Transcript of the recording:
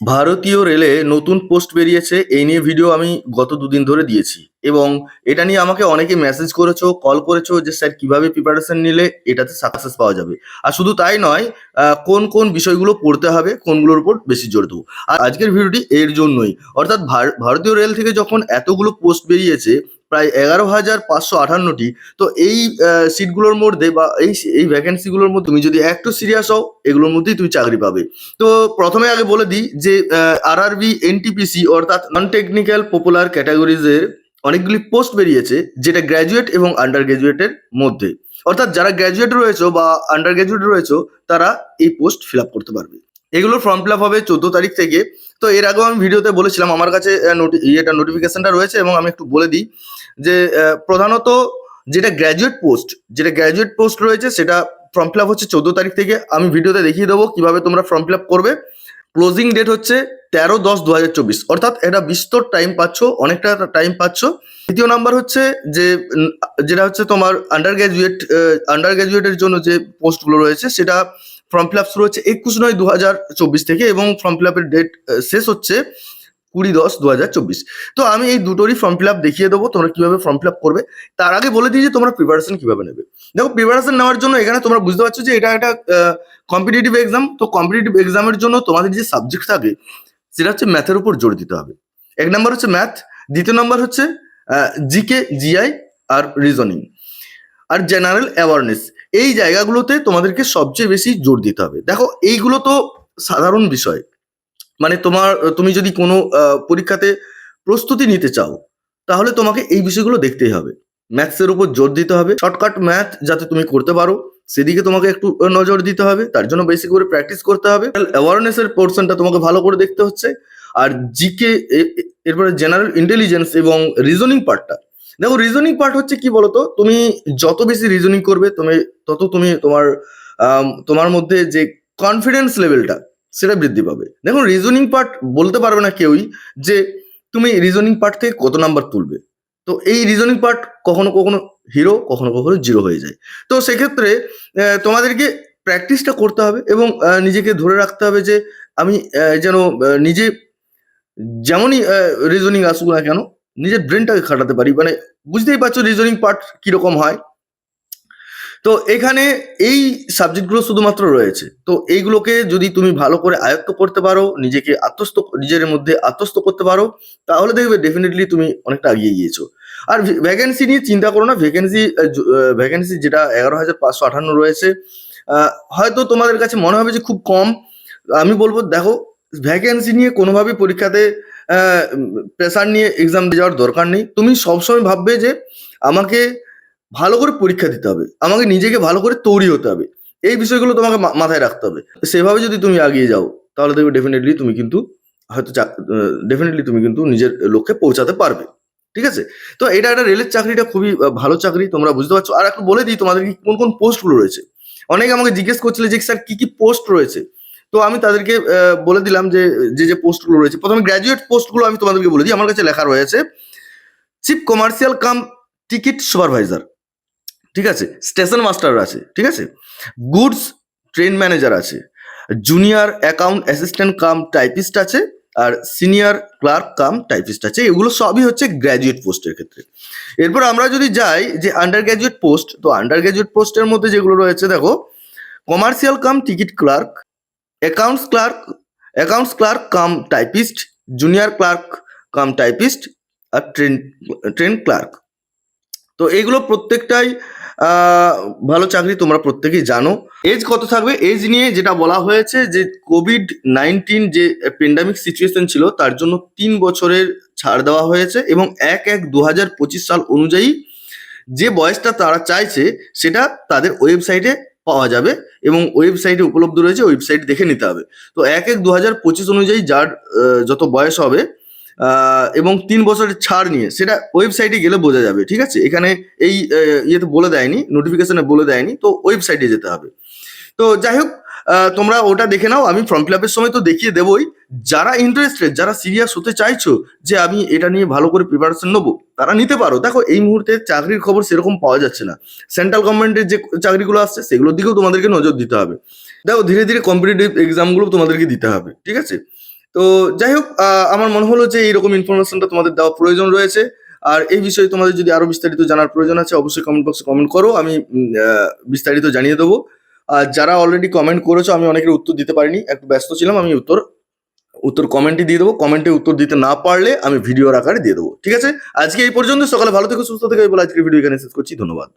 ভারতীয় রেলে নতুন পোস্ট বেরিয়েছে, এই নিয়ে ভিডিও আমি গত দুদিন ধরে দিয়েছি। এবং এটা নিয়ে আমাকে অনেকে মেসেজ করেছ কল করেছ যে, স্যার, কীভাবে প্রিপারেশন নিলে এটাতে সাকসেস পাওয়া যাবে? আর শুধু তাই নয় কোন কোন বিষয়গুলো পড়তে হবে, কোনগুলোর উপর বেশি জোর দেবো। আর আজকের ভিডিওটি এর জন্যই। অর্থাৎ ভারতীয় রেল থেকে যখন এতগুলো পোস্ট বেরিয়েছে প্রায় এগারো হাজার পাঁচশো আঠান্নটি। তো এই সিটগুলোর মধ্যে বা এই এই ভ্যাকেন্সিগুলোর মধ্যে তুমি যদি একটু সিরিয়াস হও, এগুলোর মধ্যেই তুমি চাকরি পাবে। তো প্রথমে আগে বলে দিই যে আর আরবি এনটিপিসি অর্থাৎ নন টেকনিক্যাল পপুলার ক্যাটাগরিজের অনেকগুলি পোস্ট বেরিয়েছে, যেটা গ্র্যাজুয়েট এবং আন্ডার গ্র্যাজুয়েটের মধ্যে। অর্থাৎ যারা গ্র্যাজুয়েট রয়েছে বা আন্ডার গ্র্যাজুয়েট রয়েছে, তারা এই পোস্ট ফিল করতে পারবে। এগুলোর ফর্ম ফিল হবে চোদ্দ তারিখ থেকে। তো এর আগেও আমি ভিডিওতে বলেছিলাম, আমার কাছে ইয়েটা নোটিফিকেশনটা রয়েছে এবং আমি একটু বলে দিই। যে প্রধানত যেটা গ্র্যাজুয়েট পোস্ট যেটা গ্র্যাজুয়েট পোস্ট রয়েছে সেটা ফর্ম ফিল আপ হচ্ছে চোদ্দ তারিখ থেকে। আমি ভিডিওতে দেখিয়ে দেবো কীভাবে তোমরা ফর্ম ফিল আপ করবে। ক্লোজিং ডেট হচ্ছে তেরো দশ দু হাজার চব্বিশ। অর্থাৎ এটা বিস্তর টাইম পাচ্ছ, অনেকটা টাইম পাচ্ছ। দ্বিতীয় নাম্বার হচ্ছে যে যেটা হচ্ছে তোমার আন্ডার গ্র্যাজুয়েট আন্ডার গ্র্যাজুয়েটের জন্য যে পোস্টগুলো রয়েছে, সেটা ফর্ম ফিল আপ শুরু হচ্ছে একুশ নয় দু হাজার চব্বিশ থেকে এবং ফর্ম ফিল আপের ডেট শেষ হচ্ছে কুড়ি দশ দু হাজার চব্বিশ। তো আমি এই দুটোরই ফর্ম ফিল আপ দেখিয়ে দেবো, তোমরা কীভাবে ফর্ম ফিল আপ করবে। তার আগে বলে দিই যে তোমরা প্রিপারেশন কীভাবে নেবে। দেখো প্রিপারেশন নেওয়ার জন্য এখানে তোমরা বুঝতে পারছ যে এটা একটা কম্পিটিটিভ এক্সাম তো কম্পিটিটিভ এক্সামের জন্য তোমাদের যে সাবজেক্ট থাকে, সেটা হচ্ছে ম্যাথের উপর জোর দিতে হবে। এক নম্বর হচ্ছে ম্যাথ দ্বিতীয় নম্বর হচ্ছে জিকে জিআই আর রিজনিং আর জেনারেল অ্যাওয়ারনেস এই জায়গাগুলোতে তোমাদেরকে সবচেয়ে বেশি জোর দিতে হবে। দেখো, এইগুলো তো সাধারণ বিষয়। মানে তোমার, তুমি যদি কোনো পরীক্ষাতে প্রস্তুতি নিতে চাও, তাহলে তোমাকে এই বিষয়গুলো দেখতেই হবে। ম্যাথসের উপর জোর দিতে হবে। শর্টকাট ম্যাথ যাতে তুমি করতে পারো, সেদিকে তোমাকে একটু নজর দিতে হবে। তার জন্য বেশি করে প্র্যাকটিস করতে হবে। অ্যাওয়ারনেসের পোর্শনটা তোমাকে ভালো করে দেখতে হচ্ছে। আর জিকে এরপরে জেনারেল ইন্টেলিজেন্স এবং রিজনিং পার্টটা দেখো রিজনিং পার্ট হচ্ছে কি বলতো? তুমি যত বেশি রিজনিং করবে, তুমি, তত তুমি তোমার তোমার মধ্যে যে কনফিডেন্স লেভেলটা সেটা বৃদ্ধি পাবে। দেখুন রিজনিং পার্ট বলতে পারবে না কেউই যে তুমি রিজনিং পার্ট থেকে কত নাম্বার তুলবে। তো এই রিজনিং পার্ট কখনো কখনো হিরো কখনো কখনো জিরো হয়ে যায়। তো সেক্ষেত্রে তোমাদেরকে প্র্যাকটিসটা করতে হবে এবং নিজেকে ধরে রাখতে হবে যে আমি যেন নিজে যেমনই রিজনিং আসুক না কেন, নিজের ব্রেনটাকে খাটাতে পারি। মানে বুঝতেই পারছ রিজনিং পার্ট কীরকম হয়। তো এখানে এই সাবজেক্টগুলো শুধুমাত্র রয়েছে। তো এইগুলোকে যদি তুমি ভালো করে আয়ত্ত করতে পারো, নিজেকে আত্মস্থ, নিজের মধ্যে আত্মস্থ করতে পারো, তাহলে দেখবে ডেফিনেটলি তুমি অনেকটা এগিয়ে গিয়েছো। আর ভ্যাকেন্সি নিয়ে চিন্তা করো না ভ্যাকেন্সি ভ্যাকেন্সি যেটা এগারো হাজার পাঁচশো আঠান্ন রয়েছে হয়তো তোমাদের কাছে মনে হবে যে খুব কম। আমি বলব, দেখো ভ্যাকেন্সি নিয়ে কোনোভাবে পরীক্ষাতে প্রেসার নিয়ে এক্সাম দিয়ে যাওয়ার দরকার নেই। তুমি সবসময় ভাববে যে আমাকে ভালো করে পরীক্ষা দিতে হবে। আমাকে নিজেকে ভালো করে তৈরি হতে হবে। এই বিষয়গুলো তোমাকে মাথায় রাখতে হবে। সেভাবে যদি তুমি এগিয়ে যাও, তাহলে দেখবে ডেফিনেটলি তুমি কিন্তু হয়তো ডেফিনেটলি তুমি কিন্তু নিজের লক্ষ্যে পৌঁছাতে পারবে। ঠিক আছে? তো এটা একটা রেলের চাকরিটা খুবই ভালো চাকরি, তোমরা বুঝতে পারছ। আর একটু বলে দিই তোমাদের কি কোন কোন পোস্টগুলো রয়েছে। অনেকে আমাকে জিজ্ঞেস করছিল যে, স্যার, কি কি পোস্ট রয়েছে? তো আমি তাদেরকে বলে দিলাম যে যে যে পোস্টগুলো রয়েছে। প্রথমে গ্র্যাজুয়েট পোস্টগুলো আমি তোমাদেরকে বলে দিই। আমার কাছে লেখা রয়েছে chief commercial cum ticket supervisor ঠিক আছে? স্টেশন মাস্টার আছে, ঠিক আছে? গুডস ট্রেন ম্যানেজার আছে junior account assistant cum typist আছে, আর সিনিয়র ক্লার্ক কাম টাইপিস্ট আছে, এগুলো সবই হচ্ছে গ্র্যাজুয়েট পোস্টের ক্ষেত্রে। এরপর আমরা যদি যাই যে আন্ডার গ্র্যাজুয়েট পোস্ট তো আন্ডার গ্র্যাজুয়েট পোস্টের মধ্যে যেগুলো রয়েছে, দেখো commercial cum ticket clerk accounts clerk accounts clerk cum typist junior clerk cum typist আর ট্রেন ট্রেন ক্লার্ক তো এইগুলো প্রত্যেকটাই ভালো চাকরি তোমরা প্রত্যেকেই জানো। এজ কত থাকবে? এজ নিয়ে যেটা বলা হয়েছে যে কোভিড নাইন্টিন যে পেন্ডামিক সিচুয়েশন ছিল, তার জন্য তিন বছরের ছাড় দেওয়া হয়েছে এবং এক এক দু সাল অনুযায়ী যে বয়সটা তারা চাইছে, সেটা তাদের ওয়েবসাইটে পাওয়া যাবে এবং ওয়েবসাইটে উপলব্ধ রয়েছে ওয়েবসাইট দেখে নিতে হবে। তো এক এক দু অনুযায়ী যার যত বয়স হবে এবং তিন বছরের ছাড় নিয়ে, সেটা ওয়েবসাইটে গেলে বোঝা যাবে, ঠিক আছে? এখানে এই ইয়েতে বলে দেয়নি নোটিফিকেশনে বলে দেয়নি, তো ওয়েবসাইটে যেতে হবে। তো যাই হোক তোমরা ওটা দেখে নাও, আমি ফর্ম ফিল সময় তো দেখিয়ে দেবই। যারা ইন্টারেস্টেড যারা সিরিয়াস হতে চাইছো যে আমি এটা নিয়ে ভালো করে প্রিপারেশন নেব, তারা নিতে পারো। দেখো, এই মুহূর্তে চাকরির খবর সেরকম পাওয়া যাচ্ছে না। সেন্ট্রাল গভর্নমেন্টের যে চাকরিগুলো আসছে, সেগুলোর দিকেও তোমাদেরকে নজর দিতে হবে। দেখো, ধীরে ধীরে কম্পিটিটিভ এক্সামগুলো তোমাদেরকে দিতে হবে, ঠিক আছে? তো যাই হোক আমার মনে হলো যে এইরকম ইনফরমেশনটা তোমাদের দেওয়া প্রয়োজন রয়েছে। আর এই বিষয়ে তোমাদের যদি আরও বিস্তারিত জানার প্রয়োজন আছে, অবশ্যই কমেন্ট বক্সে কমেন্ট করো, আমি বিস্তারিত জানিয়ে দেবো। আর যারা অলরেডি কমেন্ট করেছ, আমি অনেকের উত্তর দিতে পারিনি, একটু ব্যস্ত ছিলাম, আমি উত্তর উত্তর কমেন্টে দিয়ে দেবো। কমেন্টে উত্তর দিতে না পারলে আমি ভিডিওর আকারে দিয়ে দেবো। ঠিক আছে? আজকে এই পর্যন্ত, সকালে ভালো থেকে, সুস্থ থেকো বলে আজকের ভিডিও এখানে শেষ করছি, ধন্যবাদ।